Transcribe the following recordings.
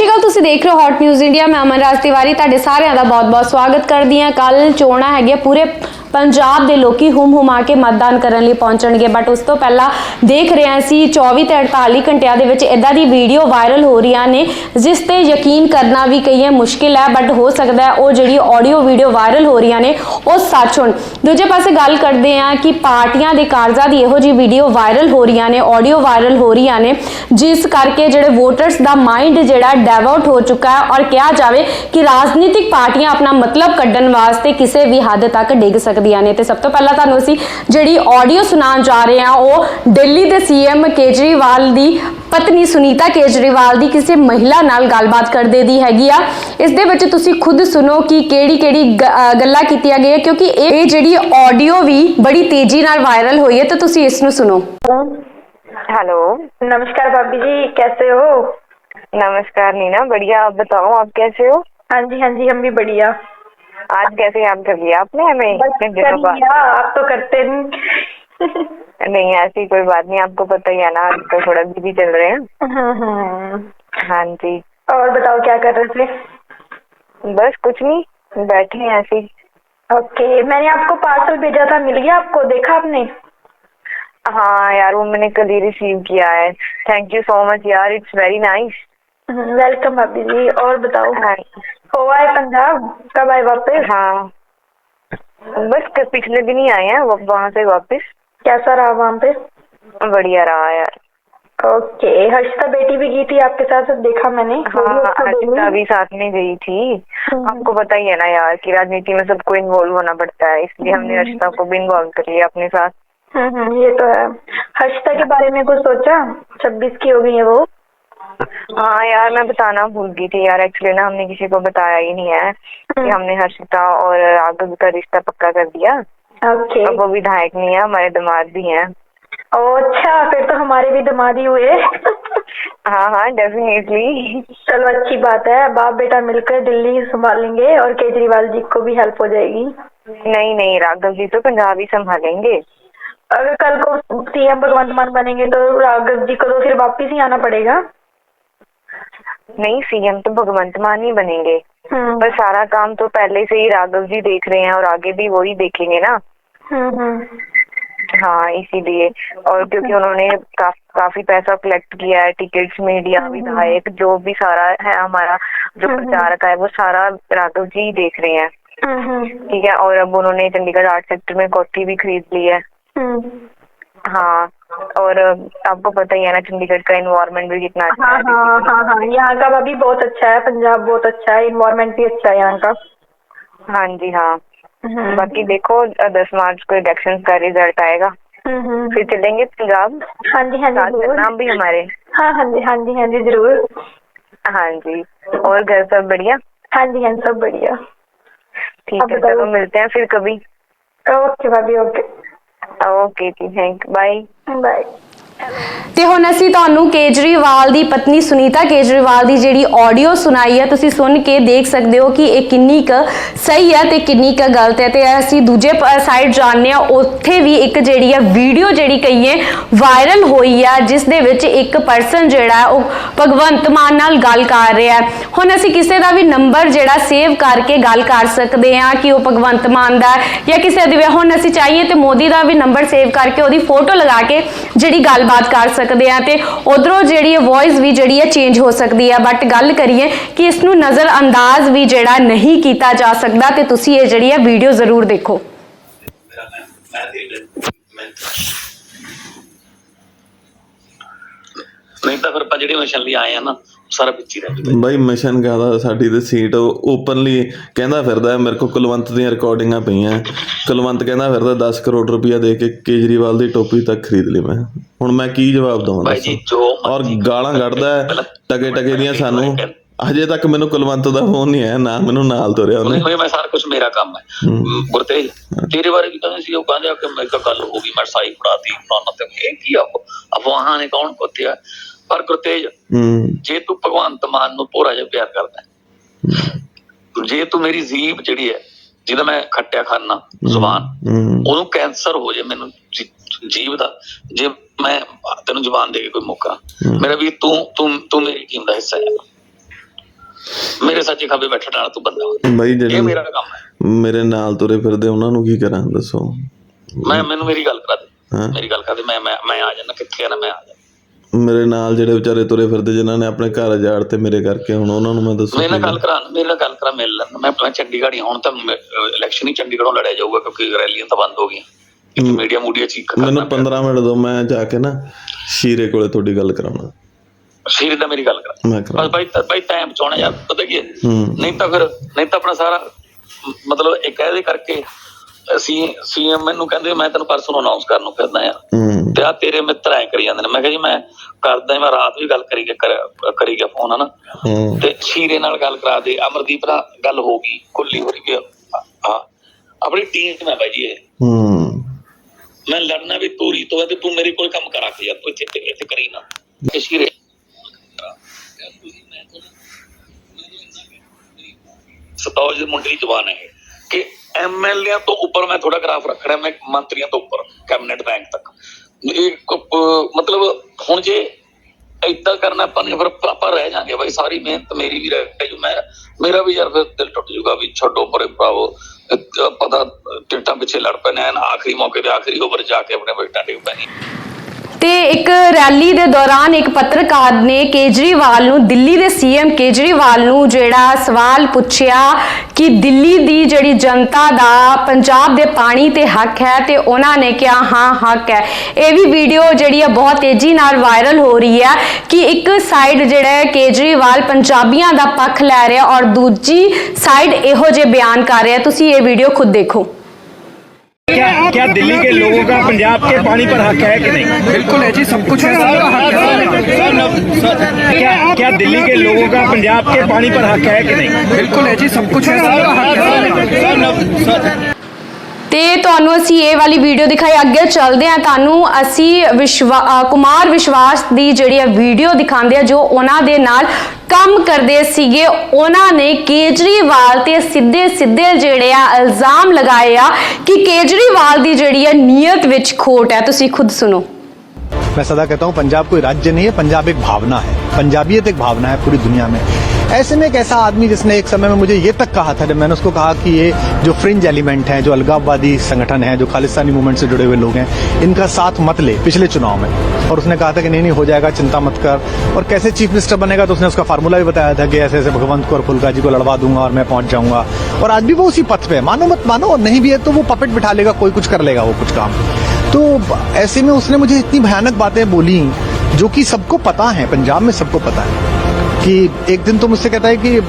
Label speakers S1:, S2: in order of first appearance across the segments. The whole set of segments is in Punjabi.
S1: ਸ਼੍ਰੀ ਅਕਾਲ, ਤੁਸੀਂ ਦੇਖ ਰਹੇ ਹੋ ਹੌਟ ਨਿਊਜ਼ ਇੰਡੀਆ ਮੈਂ ਅਮਨ ਰਾਜ ਤਿਵਾਰੀ, ਤੁਹਾਡੇ ਸਾਰਿਆਂ ਦਾ ਬਹੁਤ-ਬਹੁਤ ਸਵਾਗਤ ਕਰਦੀ ਹਾਂ। ਕੱਲ ਚੋਣਾਂ ਹੈਗੀਆਂ ਪੂਰੇ ਪੰਜਾਬ ਦੇ ਲੋਕੀ ਹੁਮ ਹੁਮਾ ਕੇ ਮਤਦਾਨ ਕਰਨ ਲਈ ਪਹੁੰਚਣਗੇ ਬਟ ਉਸ ਤੋਂ ਪਹਿਲਾਂ ਦੇਖ ਰਹੇ ਹਾਂ ਅਸੀਂ 24 ਤੇ 48 ਘੰਟਿਆਂ ਦੇ ਵਿੱਚ ਇਦਾਂ ਦੀ ਵੀਡੀਓ ਵਾਇਰਲ ਹੋ ਰਹੀਆਂ ਨੇ, ਜਿਸ ਤੇ ਯਕੀਨ ਕਰਨਾ ਵੀ ਕਈਏ ਮੁਸ਼ਕਿਲ ਹੈ ਬਟ ਹੋ ਸਕਦਾ ਹੈ ਉਹ ਜਿਹੜੀ ਆਡੀਓ ਵੀਡੀਓ ਵਾਇਰਲ ਹੋ ਰਹੀਆਂ ਨੇ, ਉਹ ਸੱਚ ਹੋਣ। ਦੂਜੇ ਪਾਸੇ ਗੱਲ ਕਰਦੇ ਹਾਂ ਕਿ ਪਾਰਟੀਆਂ ਦੇ ਕਾਰਜਾਂ ਦੀ ਇਹੋ ਜਿਹੀ ਵੀਡੀਓ ਵਾਇਰਲ ਹੋ ਰਹੀਆਂ ਨੇ ਆਡੀਓ ਵਾਇਰਲ ਹੋ ਰਹੀਆਂ ਨੇ, ਜਿਸ ਕਰਕੇ ਜਿਹੜੇ ਵੋਟਰਸ ਦਾ ਮਾਈਂਡ ਜਿਹੜਾ ਡਾਇਵਰਟ ਹੋ ਚੁੱਕਾ ਹੈ ਔਰ ਕਿਹਾ ਜਾਵੇ ਕਿ ਰਾਜਨੀਤਿਕ ਪਾਰਟੀਆਂ ਆਪਣਾ ਮਤਲਬ ਕੱਢਣ ਵਾਸਤੇ ਕਿਸੇ ਵੀ ਹੱਦ ਤੱਕ ਡਿੱਗ ਸਕਦੀਆਂ ਨੇ ਤੇ ਸਭ ਤੋਂ ਪਹਿਲਾਂ ਤੁਹਾਨੂੰ ਅਸੀਂ ਜਿਹੜੀ ਆਡੀਓ ਸੁਣਾਉਣ ਜਾ ਰਹੇ ਹਾਂ ਉਹ ਦਿੱਲੀ ਦੇ ਸੀਐਮ ਕੇਜਰੀਵਾਲ ਦੀ ਪਤਨੀ ਸੁਨੀਤਾ ਕੇਜਰੀਵਾਲ ਦੀ ਕਿਸੇ ਮਹਿਲਾ ਨਾਲ ਗੱਲਬਾਤ ਕਰਦੇ ਦੀ ਹੈਗੀ ਆ ਇਸ ਦੇ ਵਿੱਚ ਤੁਸੀਂ ਖੁਦ ਸੁਣੋ ਕਿ ਕਿਹੜੀ ਕਿਹੜੀ ਗ- ਅਹ ਗੱਲਾਂ ਕੀਤੀਆਂ ਗਈਆਂ ਕਿਉਂਕਿ ਇਹ ਇਹ ਜਿਹੜੀ ਆਡੀਓ ਵੀ ਬੜੀ ਤੇਜ਼ੀ ਨਾਲ ਵਾਇਰਲ ਹੋਈ ਹੈ ਤਾਂ ਤੁਸੀਂ ਇਸ ਨੂੰ ਸੁਣੋ
S2: हेलो
S3: नमस्कार भाभी जी कैसे हो
S2: नमस्कार नीना बढ़िया आप बताओ आप कैसे हो
S3: हाँ जी हाँ जी हम भी बढ़िया
S2: आज कैसे याद कर लिया आपने हमें इतने दिनों बाद?
S3: आप तो करते नहीं।
S2: नहीं ऐसी कोई बात नहीं आपको पता ही है ना आज तो थोड़ा बिज़ी चल रहे हैं।
S3: हम्म, हम्म।
S2: हाँ जी।
S3: और बताओ क्या कर रहे थे?
S2: बस कुछ नहीं बैठे हैं ऐसे
S3: ओके मैंने आपको पार्सल भेजा था मिल गया आपको? देखा आपने?
S2: हाँ यार वो मैंने कल ही रिसीव किया है। थैंक यू सो मच यार इट्स वेरी नाइस
S3: वेलकम भाभी जी और बताओ?
S2: हाँ
S3: आए पंजाब? कब आए वापस?
S2: हाँ। बस पिछले दिन ही आए हैं वो- वहाँ से वापस।
S3: कैसा रहा वहाँ पे?
S2: बढ़िया रहा यार।
S3: ओके हर्षिता बेटी भी गई थी आपके साथ देखा मैंने?
S2: हाँ हर्षिता भी साथ में गई थी।
S3: हम्म।
S2: आपको पता ही है ना यार कि राजनीति में सबको इन्वॉल्व होना पड़ता है इसलिए हमने
S3: हम्म।
S2: हर्षिता को भी इन्वॉल्व कर लिया अपने साथ।
S3: हम्म हम्म, ये तो है। हर्षिता के बारे में कुछ सोचा? छब्बीस की हो गई है वो।
S2: हाँ यार मैं बताना भूल गई थी यार। एक्चुअली ना हमने किसी को बताया ही नहीं है कि
S3: हम्म।
S2: हमने हर्षिता और राघव का रिश्ता पक्का कर दिया।
S3: ओके
S2: अब वो विधायक नहीं है हमारे दामाद भी हैं।
S3: ओ अच्छा फिर तो हमारे भी दमादी हुए।
S2: हाँ हाँ डेफिनेटली
S3: चलो अच्छी बात है। बाप बेटा मिलकर दिल्ली संभालेंगे और केजरीवाल जी को भी हेल्प हो जाएगी।
S2: नहीं नहीं राघव जी तो पंजाब ही संभालेंगे।
S3: अगर कल को सीएम भगवंत मान बनेंगे तो राघव जी को तो फिर वापिस ही आना पड़ेगा।
S2: नहीं सीएम तो भगवंत मान ही बनेंगे।
S3: हम्म
S2: पर सारा काम तो पहले से ही राघव जी देख रहे हैं और आगे भी वही देखेंगे ना।
S3: हम्म हम्म
S2: हाँ इसीलिए। और क्योंकि उन्होंने का, काफ़ी पैसा कलेक्ट किया है टिकट्स मीडिया विधायक जो भी सारा है हमारा जो। प्रचारक है वो सारा राघव जी ही देख रहे हैं। ठीक है और अब उन्होंने चंडीगढ़ आर्ट सेक्टर में कोठी भी खरीद ली है। हाँ और आपको पता ही है ना चंडीगढ़ का इन्वायरमेंट भी कितना अच्छा
S3: हाँ
S2: है।
S3: हाँ हाँ हाँ यहाँ का अभी बहुत अच्छा है पंजाब बहुत अच्छा है इन्वायरमेंट भी अच्छा है यहाँ का।
S2: हाँ जी हाँ।
S3: हम्म।
S2: बाकी देखो दस मार्च को इलेक्शन का रिज़ल्ट आएगा।
S3: हम्म, हम्म।
S2: फिर चलेंगे पंजाब?
S3: हाँ जी हाँ जी
S2: नाम भी हमारे।
S3: हाँ हाँ जी हाँ जी हाँ जी ज़रूर।
S2: हाँ जी। और घर सब बढ़िया?
S3: हाँ जी हाँ सब बढ़िया।
S2: ठीक है। चलो मिलते हैं फिर कभी।
S3: ओके भाभी okay.
S2: Okay okay thank bye
S3: bye
S1: ਤੇ ਹੁਣ ਅਸੀਂ ਤੁਹਾਨੂੰ ਕੇਜਰੀਵਾਲ ਦੀ ਪਤਨੀ ਸੁਨੀਤਾ ਕੇਜਰੀਵਾਲ ਦੀ ਜਿਹੜੀ ਆਡੀਓ ਸੁਣਾਈ ਹੈ, ਤੁਸੀਂ ਸੁਣ ਕੇ ਦੇਖ ਸਕਦੇ ਹੋ ਕਿ ਇਹ ਕਿੰਨੀ ਕੁ ਸਹੀ ਹੈ ਤੇ ਕਿੰਨੀ ਕੁ ਗਲਤ ਹੈ। ਤੇ ਅਸੀਂ ਦੂਜੇ ਸਾਈਡ ਜਾਣਦੇ ਆ ਉੱਥੇ ਵੀ ਇੱਕ ਜਿਹੜੀ ਹੈ ਵੀਡੀਓ ਜਿਹੜੀ ਕਹੀਏ ਵਾਇਰਲ ਹੋਈ ਆ, ਜਿਸ ਦੇ ਵਿੱਚ ਇੱਕ ਪਰਸਨ ਜਿਹੜਾ ਉਹ ਭਗਵੰਤ ਮਾਨ ਨਾਲ ਗੱਲ ਕਰ ਰਿਹਾ ਹੈ। ਹੁਣ ਅਸੀਂ ਕਿਸੇ ਦਾ ਵੀ ਨੰਬਰ ਜਿਹੜਾ ਸੇਵ ਕਰਕੇ ਗੱਲ ਕਰ ਸਕਦੇ ਆ ਕਿ ਉਹ ਭਗਵੰਤ ਮਾਨ ਦਾ ਜਾਂ ਕਿਸੇ ਦੀ ਹੁਣ ਅਸੀਂ ਚਾਹੀਏ ਤੇ ਮੋਦੀ ਦਾ ਵੀ ਨੰਬਰ ਸੇਵ ਕਰਕੇ ਉਹਦੀ ਫੋਟੋ ਲਗਾ ਕੇ ਜਿਹੜੀ ਗੱਲ ਗੱਲਬਾਤ ਕਰ ਸਕਦੇ ਆ ਤੇ ਉਧਰੋਂ ਜਿਹੜੀ ਵੌਇਸ ਵੀ ਜਿਹੜੀ ਹੈ ਚੇਂਜ ਹੋ ਸਕਦੀ ਹੈ ਬਟ ਗੱਲ ਕਰੀਏ ਕਿ ਇਸ ਨੂੰ ਨਜ਼ਰ ਅੰਦਾਜ਼ ਵੀ ਜਿਹੜਾ ਨਹੀਂ ਕੀਤਾ ਜਾ ਸਕਦਾ ਤੇ ਤੁਸੀਂ ਇਹ ਜਿਹੜੀ ਹੈ ਵੀਡੀਓ ਜ਼ਰੂਰ ਦੇਖੋ।
S4: ਨਹੀਂ ਤਾਂ ਫਿਰ ਆਪਾਂ ਜਿਹੜੇ ਮਿਸ਼ਨ ਲਈ ਆਏ ਆ ਨਾ ਸਾਰਾ ਵਿੱਚ ਹੀ ਰਹਿ ਜੂਗਾ
S5: ਬਾਈ ਮਿਸ਼ਨ ਕਹਦਾ ਸਾਡੀ ਤੇ ਸੀਟ ਓਪਨਲੀ ਕਹਿੰਦਾ ਫਿਰਦਾ ਮੇਰੇ ਕੋਲ ਕੁਲਵੰਤ ਦੀਆਂ ਰਿਕਾਰਡਿੰਗਾਂ ਪਈਆਂ। ਕੁਲਵੰਤ ਕਹਿੰਦਾ ਫਿਰਦਾ 10 ਕਰੋੜ ਰੁਪਇਆ ਦੇ ਕੇ ਕੇਜਰੀਵਾਲ ਦੀ ਟੋਪੀ ਤੱਕ ਖਰੀਦ ਲਈ ਮੈਂ। ਹੁਣ ਮੈਂ ਕੀ ਜਵਾਬ ਦਵਾਂ
S4: ਬਾਈ ਜੀ ਜੋ
S5: ਔਰ ਗਾਲਾਂ ਕੱਢਦਾ ਟਕੇ ਟਕੇ ਦੀਆਂ ਸਾਨੂੰ। ਹਜੇ ਤੱਕ ਮੈਨੂੰ ਕੁਲਵੰਤ ਦਾ ਫੋਨ ਨਹੀਂ ਆਇਆ ਨਾ ਮੈਨੂੰ ਨਾਲ ਤੁਰਿਆ ਉਹਨੇ।
S4: ਉਹਨੇ ਹੋਏ ਮੈਂ ਸਾਰਾ ਕੁਝ ਮੇਰਾ ਕੰਮ ਹੈ। ਗੁਰਤੇਜ ਤੇਰੇ ਬਾਰੇ ਵੀ ਕਹਿੰਦੇ ਸੀ ਉਹ ਕਹਿੰਦੇ ਆ ਕਿ ਮੇਰੇ ਕੋਲ ਗੱਲ ਹੋ ਗਈ ਮੈਂ ਸਾਈ ਫੜਾਤੀ ਫਲਾਣਾ ਤੇ ਇਹ ਕੀ ਆ ਅਫਵਾਹਾਂ ਨੇ ਕੌਣ ਪੁੱਤਿਆ ਪਰ ਗੁਰਤੇਜ ਜੇ ਤੂੰ ਭਗਵੰਤ ਮਾਨ ਨੂੰ ਪੂਰਾ ਜਿਹਾ ਪਿਆਰ ਕਰਦਾ ਜੇ ਤੂੰ ਮੇਰੀ ਜੀਬ ਜਿਹੜੀ ਹੈ ਜਿਹਦਾ ਮੈਂ ਖੱਟਿਆ ਖਾਨਾ ਜ਼ੁਬਾਨ ਉਹਨੂੰ ਕੈਂਸਰ ਹੋ ਜੇ ਮੈਨੂੰ ਜੀਵ ਦਾ ਜੇ ਮੈਂ ਤੈਨੂੰ ਜ਼ੁਬਾਨ ਦੇ ਕੇ ਕੋਈ ਮੌਕਾ ਮੇਰਾ ਵੀ ਤੂੰ ਤੂੰ ਤੂੰ ਮੇਰੀ ਟੀਮ ਦਾ ਹਿੱਸਾ ਹੈ। ਮੇਰੇ ਸੱਚੇ ਖੱਬੇ ਬੈਠਣ ਵਾਲਾ ਤੂੰ ਬੰਦਾ।
S5: ਬਾਈ
S4: ਇਹ ਮੇਰਾ ਕੰਮ ਹੈ।
S5: ਮੇਰੇ ਨਾਲ ਤੁਰੇ ਫਿਰਦੇ ਉਹਨਾਂ ਨੂੰ ਕੀ ਕਰਾਂ ਦੱਸੋ।
S4: ਮੈਂ ਮੈਨੂੰ ਮੇਰੀ ਗੱਲ ਕਰਾ ਦੇ। ਮੇਰੀ ਗੱਲ ਕਰਾ ਦੇ ਮੈਂ ਮੈਂ ਮੈਂ ਆ ਜਾਣਾ ਕਿੱਥੇ ਆ ਨਾ ਮੈਂ ਆ ਜਾਣਾ
S5: ਮੇਰੇ ਨਾਲ ਜਿਹੜੇ ਵਿਚਾਰੇ ਤੁਰੇ ਫਿਰਦੇ ਜਿਨ੍ਹਾਂ ਨੇ ਆਪਣੇ ਘਰ ਉਜਾੜ ਤੇ ਮੇਰੇ ਕਰਕੇ ਹੁਣ ਉਹਨਾਂ ਨੂੰ ਮੈਂ ਦੱਸੋ
S4: ਮੇਰੇ ਨਾਲ ਗੱਲ ਕਰਾ ਮੇਰੇ ਨਾਲ ਗੱਲ ਕਰਾ ਮਿਲ ਲੈਣ ਮੈਂ ਪਹਿਲਾਂ ਚੰਡੀਗੜ੍ਹ ਹੀ ਹੁਣ ਤਾਂ ਇਲੈਕਸ਼ਨ ਹੀ ਚੰਡੀਗੜ੍ਹੋਂ ਲੜਿਆ ਜਾਊਗਾ ਕਿਉਂਕਿ ਰੈਲੀਆਂ ਤਾਂ ਬੰਦ ਹੋ ਗਈਆਂ। ਮੀਡੀਆ ਮੂਡੀਆ ਚੀਕ
S5: ਮੈਨੂੰ 15 ਮਿੰਟ ਦਿਓ ਮੈਂ ਜਾ ਕੇ ਨਾ ਸ਼ੀਰੇ ਕੋਲੇ ਤੁਹਾਡੀ ਗੱਲ ਕਰਾਉਣਾ।
S4: ਸਿਰ ਦਾ ਮੇਰੀ ਗੱਲ ਕਰਾ।
S5: ਮੈਂ ਕਰਾਂ।
S4: ਬਸ ਬਾਈ ਬਾਈ ਟਾਈਮ ਚਾਉਣਾ ਯਾਰ ਪਤਾ ਕੀ ਹੈ?
S5: ਹੂੰ
S4: ਨਹੀਂ ਤਾਂ ਫਿਰ ਨਹੀਂ ਤਾਂ ਆਪਣਾ ਸਾਰਾ ਮਤਲਬ ਇੱਕ ਇਹਦੇ ਕਰਕੇ ਅਸੀਂ ਸੀਐਮ ਮੈਨੂੰ ਕਹਿੰਦੇ ਮੈਂ ਤੈਨੂੰ ਪਰਸੋਂ ਅਨਾਉਂਸ ਕਰਨ ਨੂੰ ਫਿਰਦਾ ਆ ਤੇ ਆ ਤੇਰੇ ਮਿੱਤਰ ਐ ਕਰੀ ਜਾਂਦੇ ਨੇ। ਮੈਂ ਕਿਹਾ ਜੀ ਮੈਂ ਕਰਦਾ ਮੈਂ ਰਾਤ ਵੀ ਗੱਲ ਕਰੀ ਗਿਆ ਕਰ- ਗਿਆ ਫੋਨ ਹਨਾ। ਤੇ ਸ਼ੀਰੇ ਨਾਲ ਗੱਲ ਕਰਾ ਦੇ। ਅਮਰਦੀਪ ਨਾਲ ਗੱਲ ਹੋ ਗਈ ਕੁੱਲੀ ਹੋ ਰਹੀ ਹਾਂ। ਆਪਣੀ ਟੀਮ ਮੈਂ ਬਾਈ ਜੀ ਮੈਂ ਲੜਨਾ ਵੀ ਤੋਰੀ ਤੋਂ ਹੈ ਤੇ ਤੂੰ ਮੇਰੇ ਕੋਲ ਕੰਮ ਕਰਾ ਕੇ ਯਾਰ ਤੂੰ ਇੱਥੇ ਇੱਥੇ ਕਰੀ ਨਾ। ਇਹ ਸ਼ੀਰੇ ਸਤਾਉ ਜੀ ਮੁੰਡੇ ਦੀ ਜ਼ਬਾਨ ਹੈ ਇਹ, ਕਿ ਐਮਐਲਏ ਤੋਂ ਉੱਪਰ ਮੈਂ ਥੋੜਾ ਗ੍ਰਾਫ ਰੱਖਣਾ ਮੈਂ ਮੰਤਰੀਆਂ ਤੋਂ ਉੱਪਰ ਕੈਬਨਿਟ ਬੈਂਕ ਤੱਕ। ਇਹ ਮਤਲਬ ਹੁਣ ਜੇ ਏਦਾਂ ਕਰਨਾ ਆਪਾਂ ਨੇ, ਫਿਰ ਆਪਾਂ ਰਹਿ ਜਾਾਂਗੇ ਬਈ, ਸਾਰੀ ਮਿਹਨਤ ਮੇਰੀ ਵੀ ਰਹਿ ਜੂ ਮੈਂ ਮੇਰਾ ਵੀ ਯਾਰ ਫਿਰ ਦਿਲ ਟੁੱਟ ਜੂਗਾ ਵੀ ਛੱਡੋ ਪਰੇ ਭਰਾਵੋ। ਪਤਾ ਟਿਕਟਾਂ ਪਿੱਛੇ ਲੜ ਪੈਣੇ ਆਖਰੀ ਮੌਕੇ ਤੇ ਆਖਰੀ ਓਵਰ ਜਾ ਕੇ ਆਪਣੇ ਬੈਠਾਂ ਡਿੱਗ ਪੈਣੀ
S1: ਤੇ ਇੱਕ ਰੈਲੀ ਦੇ ਦੌਰਾਨ ਇੱਕ ਪੱਤਰਕਾਰ ਨੇ ਕੇਜਰੀਵਾਲ ਨੂੰ ਦਿੱਲੀ ਦੇ ਸੀਐਮ ਕੇਜਰੀਵਾਲ ਨੂੰ ਜਿਹੜਾ ਸਵਾਲ ਪੁੱਛਿਆ ਕਿ ਦਿੱਲੀ ਦੀ ਜਿਹੜੀ ਜਨਤਾ ਦਾ ਪੰਜਾਬ ਦੇ ਪਾਣੀ ਤੇ ਹੱਕ ਹੈ ਤੇ ਉਹਨਾਂ ਨੇ ਕਿਹਾ, ਹਾਂ, ਹੱਕ ਹੈ। ਇਹ ਵੀ ਵੀਡੀਓ ਜਿਹੜੀ ਹੈ ਬਹੁਤ ਤੇਜ਼ੀ ਨਾਲ ਵਾਇਰਲ ਹੋ ਰਹੀ ਹੈ ਕਿ ਇੱਕ ਸਾਈਡ ਜਿਹੜਾ ਹੈ ਕੇਜਰੀਵਾਲ ਪੰਜਾਬੀਆਂ ਦਾ ਪੱਖ ਲੈ ਰਿਹਾ ਔਰ ਦੂਜੀ ਸਾਈਡ ਇਹੋ ਜਿਹੇ ਬਿਆਨ ਕਰ ਰਿਹਾ। ਤੁਸੀਂ ਇਹ ਵੀਡੀਓ ਖੁਦ ਦੇਖੋ।
S6: क्या क्या दिल्ली के लोगों का पंजाब के पानी पर हक है कि नहीं
S7: बिल्कुल है जी सब कुछ है सबका हक है
S6: क्या क्या दिल्ली के लोगों का पंजाब के पानी पर हक है कि नहीं
S7: बिल्कुल है जी सब कुछ है सबका हक है
S1: ਤੇ ਤੁਹਾਨੂੰ ਅਸੀਂ ਇਹ ਵਾਲੀ ਵੀਡੀਓ ਦਿਖਾਈ। ਅੱਗੇ ਚੱਲਦੇ ਆ ਤੁਹਾਨੂੰ ਅਸੀਂ ਵਿਸ਼ਵਾ ਕੁਮਾਰ ਵਿਸ਼ਵਾਸ ਦੀ ਜਿਹੜੀ ਆ ਵੀਡੀਓ ਦਿਖਾਉਂਦੇ ਆ ਜੋ ਉਹਨਾਂ ਦੇ ਨਾਲ ਕੰਮ ਕਰਦੇ ਸੀਗੇ। ਉਹਨਾਂ ਨੇ ਕੇਜਰੀਵਾਲ ਤੇ ਸਿੱਧੇ ਸਿੱਧੇ ਜਿਹੜੇ ਆ ਇਲਜ਼ਾਮ ਲਗਾਏ ਆ ਕਿ ਕੇਜਰੀਵਾਲ ਦੀ ਜਿਹੜੀ ਆ ਨੀਅਤ ਵਿੱਚ ਖੋਟ ਹੈ। ਤੁਸੀਂ ਖੁਦ ਸੁਣੋ।
S8: मैं सदा कहता हूँ, पंजाब कोई राज्य नहीं है, पंजाब एक भावना है। पंजाबियत एक भावना है पूरी दुनिया में। ऐसे में एक ऐसा आदमी जिसने एक समय में मुझे ये तक कहा था, जब मैंने उसको कहा कि ये जो फ्रिंज एलिमेंट हैं, जो अलगाववादी संगठन है, जो खालिस्तानी मूवमेंट से जुड़े हुए लोग हैं, इनका साथ मत ले पिछले चुनाव में। और उसने कहा था कि नहीं नहीं, हो जाएगा, चिंता मत कर। और कैसे चीफ मिनिस्टर बनेगा तो उसने उसका फार्मूला भी बताया था कि ऐसे ऐसे भगवंत को और फुलका जी को लड़वा दूँगा और मैं पहुँच जाऊँगा। और आज भी वो उसी पथ पे मानो मत मानो, और नहीं भी है तो वो पपेट बिठा लेगा, कोई कुछ कर लेगा वो कुछ काम। तो ऐसे में उसने मुझे इतनी भयानक बातें बोली जो कि सबको पता है, पंजाब में सबको पता है, कि एक दिन तो मुझसे कहता है कि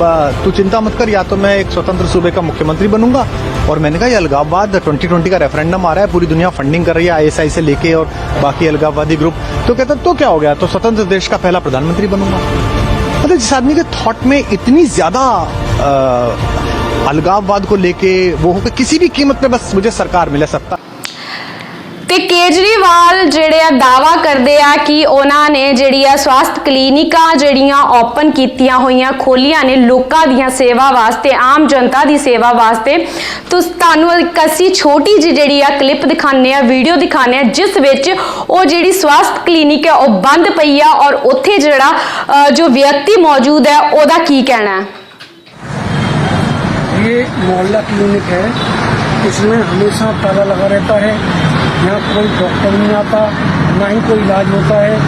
S8: तू चिंता मत कर, या तो मैं एक स्वतंत्र सूबे का मुख्यमंत्री बनूँगा। और मैंने कहा अलगाववाद 2020 का रेफरेंडम आ रहा है, पूरी दुनिया फंडिंग कर रही है आईएसआई से लेके और बाकी अलगाववादी ग्रुप तो कहता तो क्या हो गया? तो स्वतंत्र देश का पहला प्रधानमंत्री बनूँगा। मतलब जिस आदमी के थॉट में इतनी ज़्यादा अलगाववाद को लेके वो हो कि किसी भी कीमत पे बस मुझे सरकार मिले, सत्ता।
S1: ਤੇ ਕੇਜਰੀਵਾਲ ਜਿਹੜੇ ਆ ਦਾਵਾ ਕਰਦੇ ਆ ਕਿ ਉਹਨਾਂ ਨੇ ਜਿਹੜੀ ਆ ਸਵਾਸਥ ਕਲੀਨਿਕਾਂ ਜਿਹੜੀਆਂ ਓਪਨ ਕੀਤੀਆਂ ਹੋਈਆਂ ਖੋਲੀਆਂ ਨੇ ਲੋਕਾਂ ਦੀਆਂ ਸੇਵਾ ਵਾਸਤੇ ਆਮ ਜਨਤਾ ਦੀ ਸੇਵਾ ਵਾਸਤੇ ਤੁਸ ਤੁਹਾਨੂੰ ਇੱਕ ਅਸੀਂ ਛੋਟੀ ਜਿਹੀ ਜਿਹੜੀ ਆ ਕਲਿੱਪ ਦਿਖਾਉਂਦੇ ਆ ਵੀਡੀਓ ਦਿਖਾਉਂਦੇ ਆ ਜਿਸ ਵਿੱਚ ਉਹ ਜਿਹੜੀ ਸਵਾਸਥ ਕਲੀਨਿਕ ਹੈ ਉਹ ਬੰਦ ਪਈ ਆ ਔਰ ਉੱਥੇ ਜਿਹੜਾ ਅ, ਜੋ ਵਿਅਕਤੀ ਮੌਜੂਦ ਹੈ ਉਹਦਾ ਕੀ ਕਹਿਣਾ ਹੈ
S7: ये मोहल्ला क्लिनिक है इसमें हमेशा ताला लगा रहता है यहाँ कोई डॉक्टर नहीं आता ना ही कोई इलाज होता है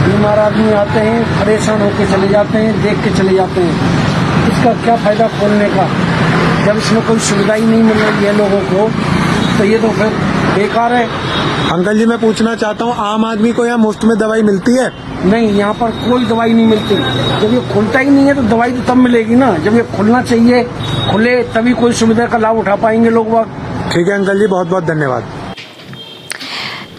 S7: बीमार आदमी आते हैं परेशान होकर चले जाते हैं देख के चले जाते हैं इसका क्या फायदा खोलने का जब इसमें कोई सुविधा ही नहीं मिल रही है लोगों को तो ये तो फिर बेकार है
S6: अंकल जी मैं पूछना चाहता हूँ आम आदमी को यहाँ मुफ़्त में दवाई मिलती है?
S7: नहीं यहाँ पर कोई दवाई नहीं मिलती। जब ये खुलता ही नहीं है तो दवाई तो तब मिलेगी ना। जब ये खुलना चाहिए खुले तभी कोई सुविधा का लाभ उठा पाएँगे लोग वह
S6: ठीक है अंकल जी बहुत बहुत धन्यवाद।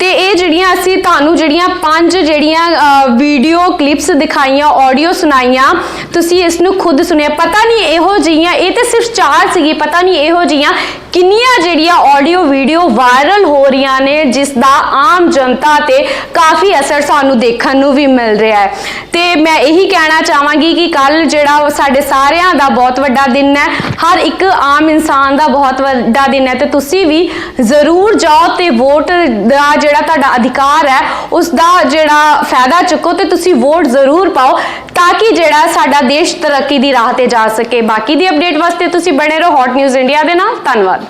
S1: ਤੇ ਇਹ ਜਿਹੜੀਆਂ ਅਸੀਂ ਤੁਹਾਨੂੰ ਜਿਹੜੀਆਂ ਪੰਜ ਜਿਹੜੀਆਂ ਵੀਡੀਓ ਕਲਿੱਪਸ ਦਿਖਾਈਆਂ ਆਡੀਓ ਸੁਣਾਈਆਂ, ਤੁਸੀਂ ਇਸ ਨੂੰ ਖੁਦ ਸੁਣਿਆ। ਪਤਾ ਨਹੀਂ ਇਹੋ ਜਿਹੀਆਂ, ਇਹ ਤੇ ਸਿਰਫ ਚਾਰ ਸੀਗੀ, ਪਤਾ ਨਹੀਂ ਇਹੋ ਜਿਹੀਆਂ ਕਿੰਨੀਆਂ ਜਿਹੜੀਆਂ ਆਡੀਓ ਵੀਡੀਓ ਵਾਇਰਲ ਹੋ ਰਹੀਆਂ ਨੇ, ਜਿਸ ਦਾ ਆਮ ਜਨਤਾ ਤੇ ਕਾਫੀ ਅਸਰ ਸਾਨੂੰ ਦੇਖਣ ਨੂੰ ਵੀ ਮਿਲ ਰਿਹਾ ਹੈ। ਤੇ ਮੈਂ ਇਹੀ ਕਹਿਣਾ ਚਾਹਾਂਗੀ ਕਿ ਕੱਲ ਜਿਹੜਾ ਸਾਡੇ ਸਾਰਿਆਂ ਦਾ ਬਹੁਤ ਵੱਡਾ ਦਿਨ ਹੈ, ਹਰ ਇੱਕ ਆਮ ਇਨਸਾਨ ਦਾ ਬਹੁਤ ਵੱਡਾ ਦਿਨ ਹੈ, ਤੇ ਤੁਸੀਂ ਵੀ ਜ਼ਰੂਰ ਜਾਓ ਤੇ ਵੋਟ ਦਾ ਜਿਹੜਾ ਜਿਹੜਾ ਤੁਹਾਡਾ ਅਧਿਕਾਰ ਹੈ ਉਸ ਦਾ ਜਿਹੜਾ ਫਾਇਦਾ ਚੁੱਕੋ ਤੇ ਤੁਸੀਂ ਵੋਟ ਜ਼ਰੂਰ ਪਾਓ ਤਾਂ ਕਿ ਜਿਹੜਾ ਸਾਡਾ ਦੇਸ਼ ਤਰੱਕੀ ਦੀ ਰਾਹ ਤੇ ਜਾ ਸਕੇ। ਬਾਕੀ ਦੀ ਅਪਡੇਟ ਵਾਸਤੇ ਤੁਸੀਂ ਬਣੇ ਰਹੋ ਹੌਟ ਨਿਊਜ਼ ਇੰਡੀਆ ਦੇ ਨਾਲ। ਧੰਨਵਾਦ।